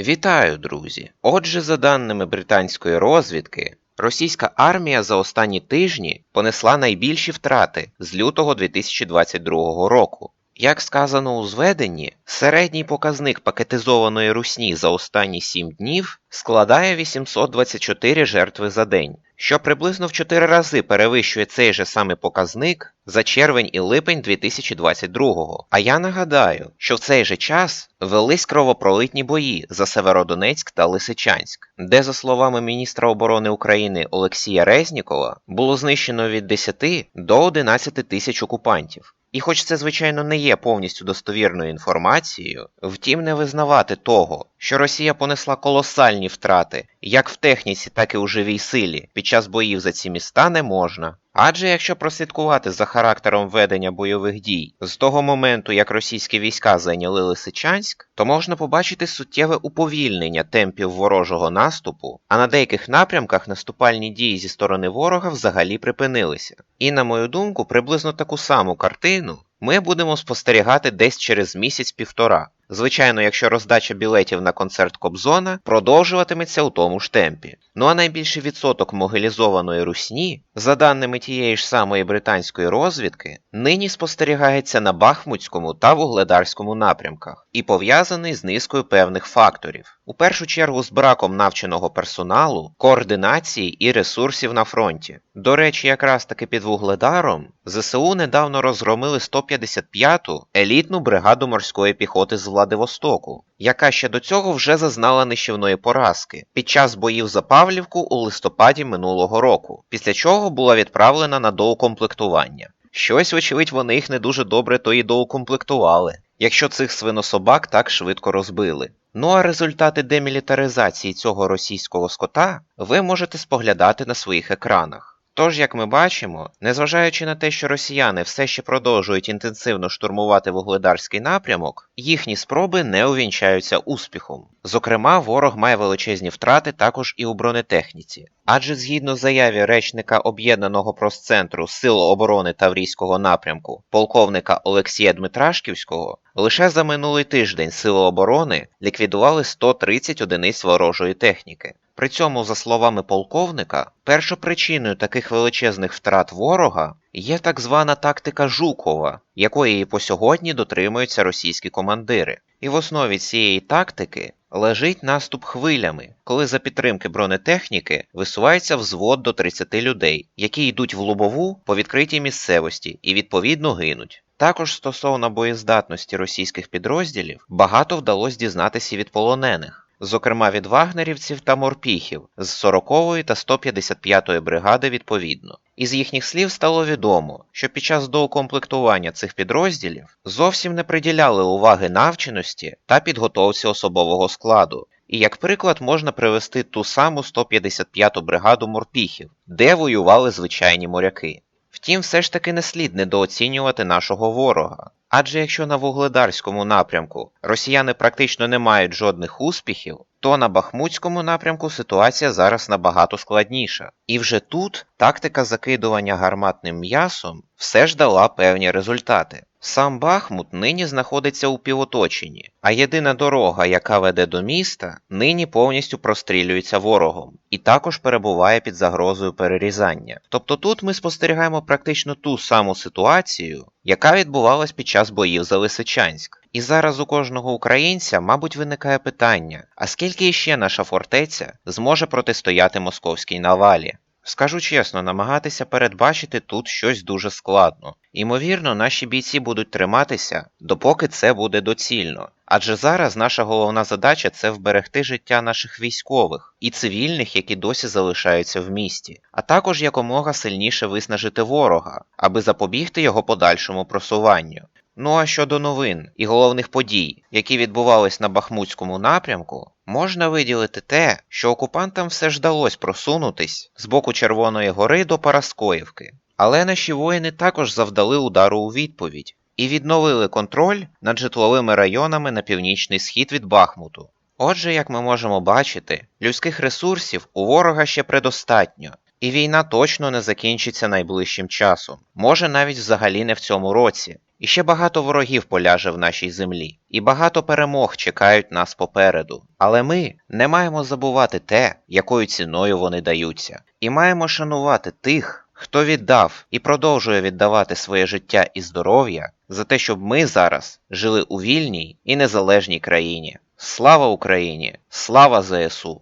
Вітаю, друзі! Отже, за даними британської розвідки, російська армія за останні тижні понесла найбільші втрати з лютого 2022 року. Як сказано у зведенні, середній показник пакетизованої русні за останні 7 днів складає 824 жертви за день, що приблизно в 4 рази перевищує цей же самий показник за червень і липень 2022-го. А я нагадаю, що в цей же час велись кровопролитні бої за Северодонецьк та Лисичанськ, де, за словами міністра оборони України Олексія Резнікова, було знищено від 10 до 11 тисяч окупантів. І хоч це, звичайно, не є повністю достовірною інформацією, втім не визнавати того, що Росія понесла колосальні втрати як в техніці, так і у живій силі під час боїв за ці міста не можна. Адже якщо прослідкувати за характером ведення бойових дій з того моменту, як російські війська зайняли Лисичанськ, то можна побачити суттєве уповільнення темпів ворожого наступу, а на деяких напрямках наступальні дії зі сторони ворога взагалі припинилися. І, на мою думку, приблизно таку саму картину ми будемо спостерігати десь через місяць-півтора. Звичайно, якщо роздача білетів на концерт Кобзона продовжуватиметься у тому ж темпі. Ну а найбільший відсоток могилізованої русні, за даними тієї ж самої британської розвідки, нині спостерігається на Бахмутському та Вугледарському напрямках і пов'язаний з низкою певних факторів. У першу чергу з браком навченого персоналу, координації і ресурсів на фронті. До речі, якраз таки під Вугледаром ЗСУ недавно розгромили 155-ту елітну бригаду морської піхоти з Владивостоку, яка ще до цього вже зазнала нищівної поразки під час боїв за Павлівку у листопаді минулого року, після чого була відправлена на доукомплектування. Щось, вочевидь, вони їх не дуже добре то і доукомплектували, якщо цих свинособак так швидко розбили. Ну а результати демілітаризації цього російського скота ви можете споглядати на своїх екранах. Тож, як ми бачимо, незважаючи на те, що росіяни все ще продовжують інтенсивно штурмувати вугледарський напрямок, їхні спроби не увінчаються успіхом. Зокрема, ворог має величезні втрати також і у бронетехніці. Адже згідно заяві речника об'єднаного просцентру Сил оборони Таврійського напрямку, полковника Олексія Дмитрашківського, лише за минулий тиждень Сили оборони ліквідували 130 одиниць ворожої техніки. При цьому, за словами полковника, першопричиною таких величезних втрат ворога є так звана тактика Жукова, якої і по сьогодні дотримуються російські командири. І в основі цієї тактики лежить наступ хвилями, коли за підтримки бронетехніки висувається взвод до 30 людей, які йдуть в лобову по відкритій місцевості і відповідно гинуть. Також стосовно боєздатності російських підрозділів багато вдалося дізнатися від полонених зокрема від вагнерівців та морпіхів з 40-ї та 155-ї бригади відповідно. Із їхніх слів стало відомо, що під час доукомплектування цих підрозділів зовсім не приділяли уваги навченості та підготовці особового складу. І як приклад можна привести ту саму 155-ту бригаду морпіхів, де воювали звичайні моряки. Втім, все ж таки не слід недооцінювати нашого ворога. Адже якщо на вугледарському напрямку росіяни практично не мають жодних успіхів, то на Бахмутському напрямку ситуація зараз набагато складніша. І вже тут тактика закидування гарматним м'ясом все ж дала певні результати. Сам Бахмут нині знаходиться у півоточенні, а єдина дорога, яка веде до міста, нині повністю прострілюється ворогом і також перебуває під загрозою перерізання. Тобто тут ми спостерігаємо практично ту саму ситуацію, яка відбувалась під час боїв за Лисичанськ. І зараз у кожного українця, мабуть, виникає питання: а скільки іще наша фортеця зможе протистояти московській навалі? Скажу чесно, намагатися передбачити тут щось дуже складно. Імовірно, наші бійці будуть триматися, допоки це буде доцільно. Адже зараз наша головна задача це вберегти життя наших військових і цивільних, які досі залишаються в місті, а також якомога сильніше виснажити ворога, аби запобігти його подальшому просуванню. Ну а щодо новин і головних подій, які відбувались на Бахмутському напрямку, можна виділити те, що окупантам все ж вдалося просунутись з боку Червоної гори до Параскоївки. Але наші воїни також завдали удару у відповідь і відновили контроль над житловими районами на північний схід від Бахмуту. Отже, як ми можемо бачити, людських ресурсів у ворога ще предостатньо, і війна точно не закінчиться найближчим часом, може навіть взагалі не в цьому році. І ще багато ворогів поляже в нашій землі, і багато перемог чекають нас попереду. Але ми не маємо забувати те, якою ціною вони даються, і маємо шанувати тих, хто віддав і продовжує віддавати своє життя і здоров'я за те, щоб ми зараз жили у вільній і незалежній країні. Слава Україні! Слава ЗСУ!